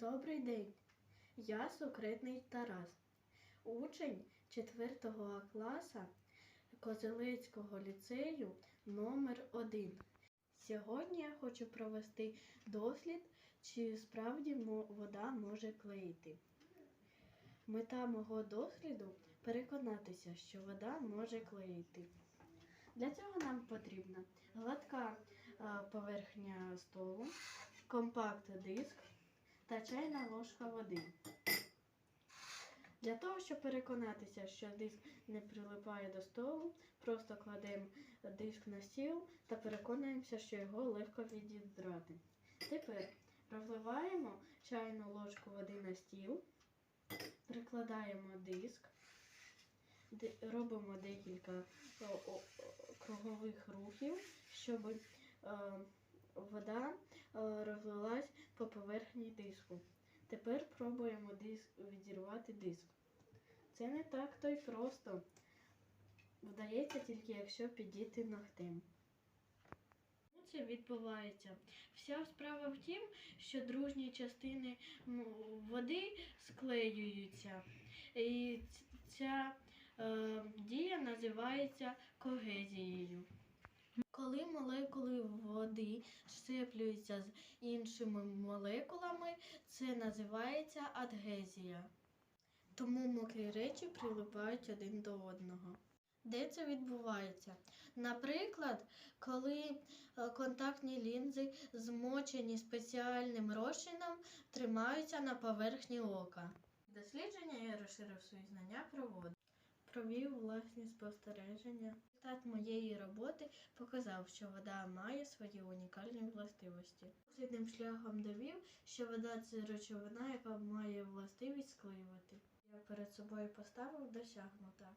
Добрий день. Я Сукритний Тарас, учень 4 класу Козелецького ліцею номер 1 Сьогодні я хочу провести дослід, чи справді вода може клеїти. Мета мого досліду переконатися, що вода може клеїти. Для цього нам потрібна гладка поверхня столу, компакт-диск та чайна ложка води. Для того, щоб переконатися, що диск не прилипає до столу, просто кладемо диск на стіл та переконуємося, що його легко відідрати. Тепер розливаємо чайну ложку води на стіл, прикладаємо диск, робимо декілька кругових рухів, щоб е, вода е, розлилась по поверхні диску. Тепер пробуємо диск, відірвати диск. Це не так то й просто. Вдається тільки якщо підійти ногтем. Це відбувається. Вся справа в тім, що дружні частини води склеюються. І ця е, дія називається когезією. Коли молекули води щеплюються з іншими молекулами, це називається адгезія. Тому мокрі речі прилипають один до одного. Де це відбувається? Наприклад, коли е, контактні лінзи, змочені спеціальним розчином, тримаються на поверхні ока. Дослідження я розширив свої знання про воду. Провів власні спостереження. Результат моєї роботи показав, що вода має свої унікальні властивості. Дослідним шляхом довів, що вода це речовина, яка має властивість склеювати. Я перед собою поставив досягнута.